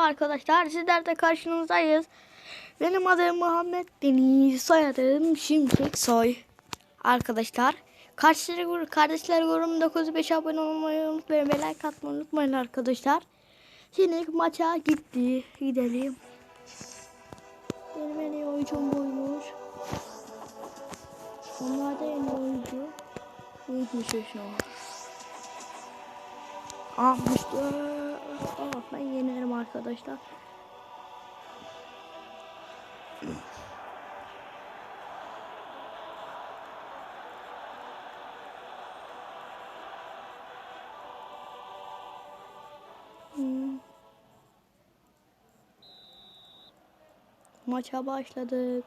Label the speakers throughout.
Speaker 1: arkadaşlar. Sizler de karşınızdayız. Benim adım Muhammed Deniz. Soyadım Şimşek Soy. Arkadaşlar. Kardeşler, kardeşler grubum 95 abone olmayı unutmayın. Ve like atmayı unutmayın arkadaşlar. Şimdi maça gitti. Gidelim. Benim en iyi oyuncum buymuş. Onlar da en iyi oyuncu. Buymuş şu an. Almıştı. Ah ben yenerim arkadaşlar. Hmm. Maça başladık.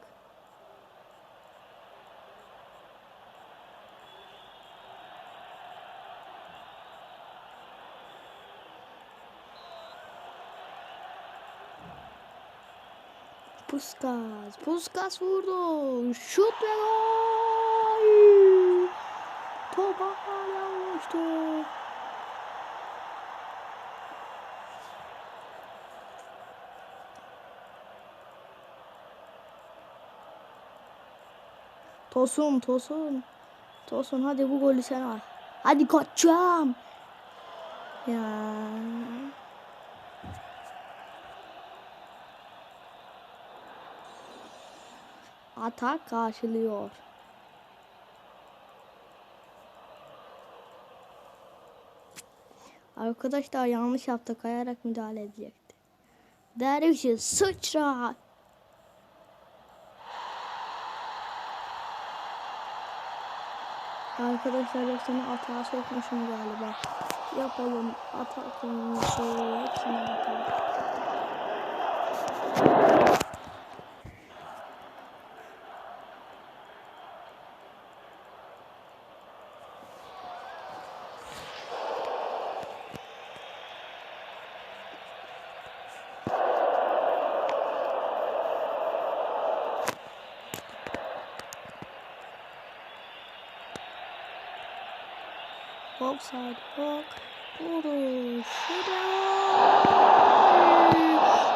Speaker 1: Puskas. Puskas vurdu. Şut ve gol. Topa hala uçtu. Tosun, Tosun. Tosun hadi bu golü sen al. Hadi koçum. Ya. Atak karşılıyor. Arkadaşlar yanlış yaptı. Kayarak müdahale edecekti. Dervişi sıçra. Arkadaşlar yoksa atağa sokmuşum galiba. Yapalım. Atak konusu. Hepsini Offside. Bak. Vuruş.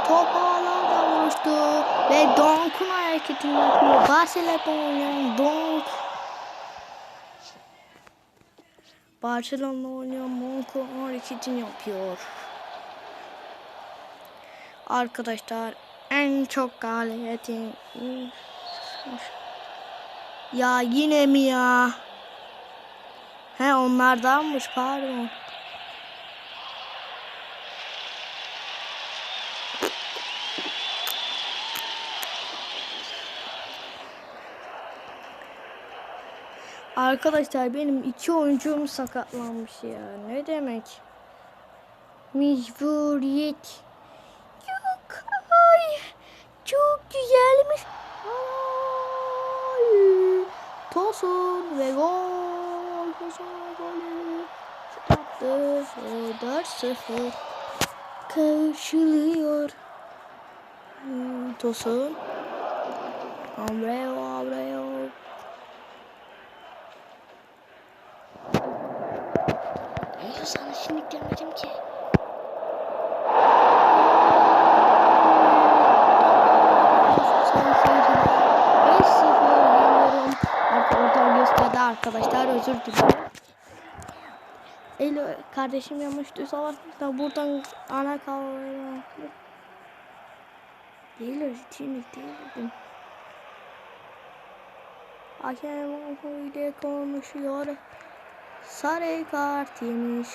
Speaker 1: Top ağlarda vuruştu. Ve Donk'un hareketini yapıyor. Barcelona'da oynayan Donk. Barcelona oynayan Donk'un hareketini yapıyor. Arkadaşlar en çok galibiyetin ya yine mi ya? He onlardanmış pardon. Arkadaşlar benim iki oyuncum sakatlanmış ya. Ne demek? Mecburiyet. Yok. Ay. Çok güzelmiş. Ay. Tosun ve gol. Ve golü. Attı. 4-0. Karşılıyor. Hmm, Tosun. Abreu, Abreu. Hayır sana şimdi demedim ki. Özür dilerim. Elo kardeşim var da buradan ana kavramı değil öğretini değildim. Hakem ile konuşuyor. Sarı kart yemiş.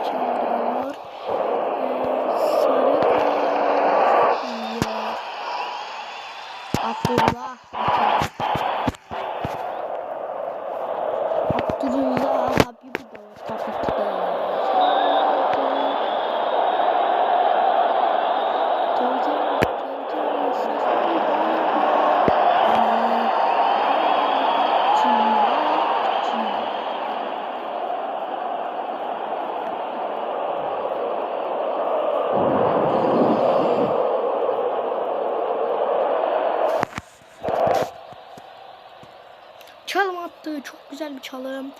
Speaker 1: Uçuyor. Sarı kart yiyor. Abdullah Abdullah Habibi de var tabii ki Çok güzel bir çalım.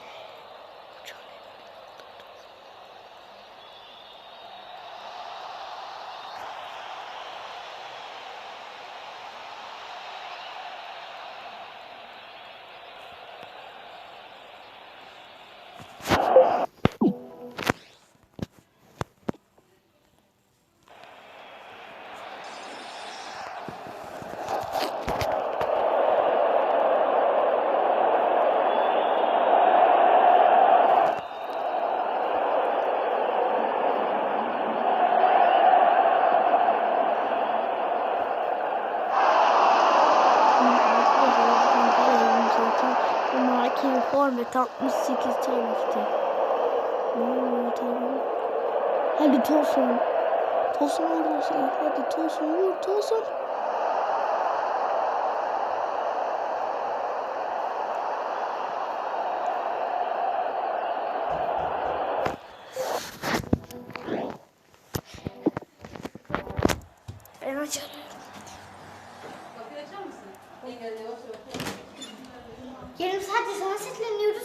Speaker 1: 68 tarafta. Oo, tamam. Hadi Tosun. Tosun vurursun. Hadi Tosun vur Tosun. Ben açarım.
Speaker 2: Yarım saattir sana sesleniyoruz.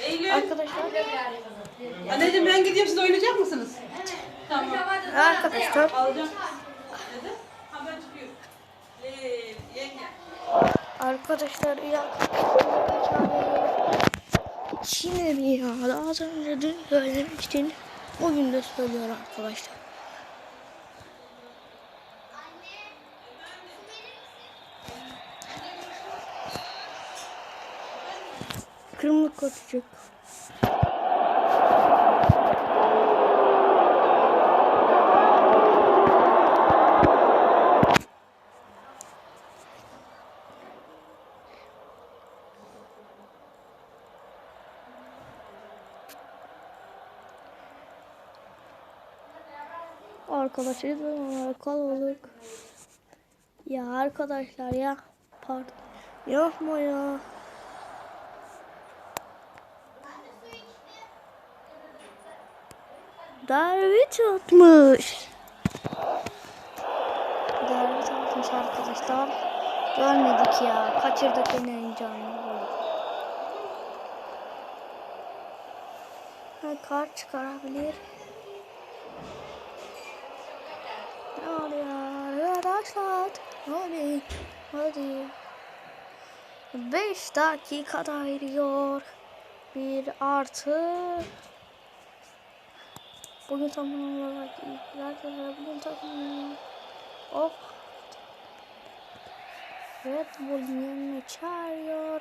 Speaker 3: Eylül.
Speaker 1: Arkadaşlar.
Speaker 3: Anneciğim ben gidiyorum siz oynayacak mısınız? Tamam.
Speaker 1: Arkadaşlar.
Speaker 3: Alacağım. Neden? Ha ben çıkıyorum. Ee, yenge.
Speaker 1: Arkadaşlar ya Şimdi mi ya? Daha az önce dün söylemiştin. Bugün de söylüyor arkadaşlar. Kırmızı kaçacak. Arkadaşlar kalabalık. Ya arkadaşlar ya. Pardon. Yapma ya. Davet atmış. Davet atmış arkadaşlar. Görmedik ya. Kaçırdık en heyecanlı. Ha, kart çıkarabilir. Ne oluyor arkadaşlar? Hadi. Hadi. 5 dakikada eriyor. Bir artı. Bugün tam olarak ilgiler bugün takım. Oh. Red Bull'un yanına çağırıyor.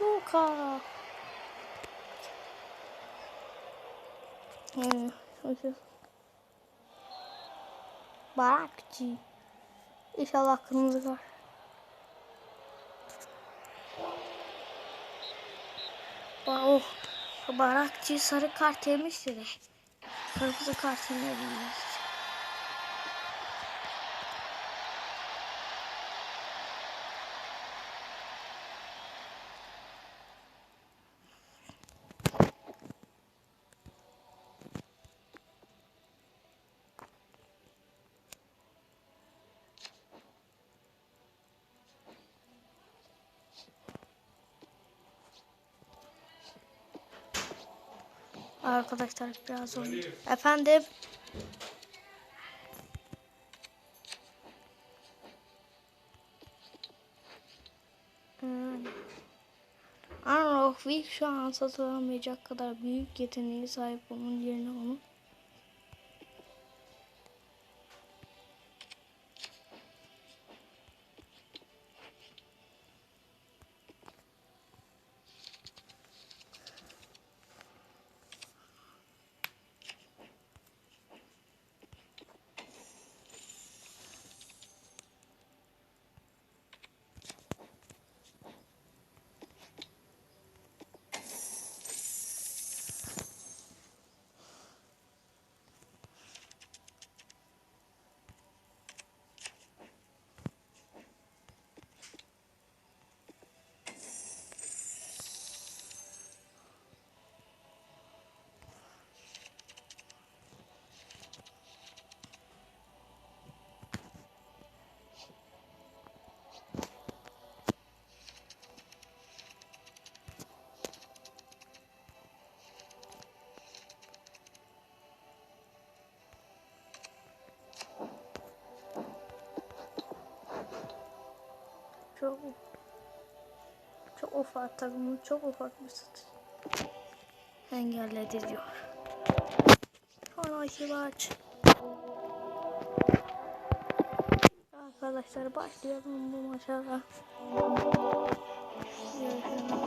Speaker 1: Luka. Okay. Barakçı. İnşallah kırmızı var. Oh, Barakçı sarı kart yemişti de. Kırmızı kart yememiş. Arkadaşlar biraz oyun. Efendim. Hmm. Arnold Wick şu an satılamayacak kadar büyük yeteneğe sahip onun yerine onu çok çok ufak takımı çok ufak bir satış. Engelledi diyor. Sonraki maç. Arkadaşlar başlayalım bu maça. Görüşürüz.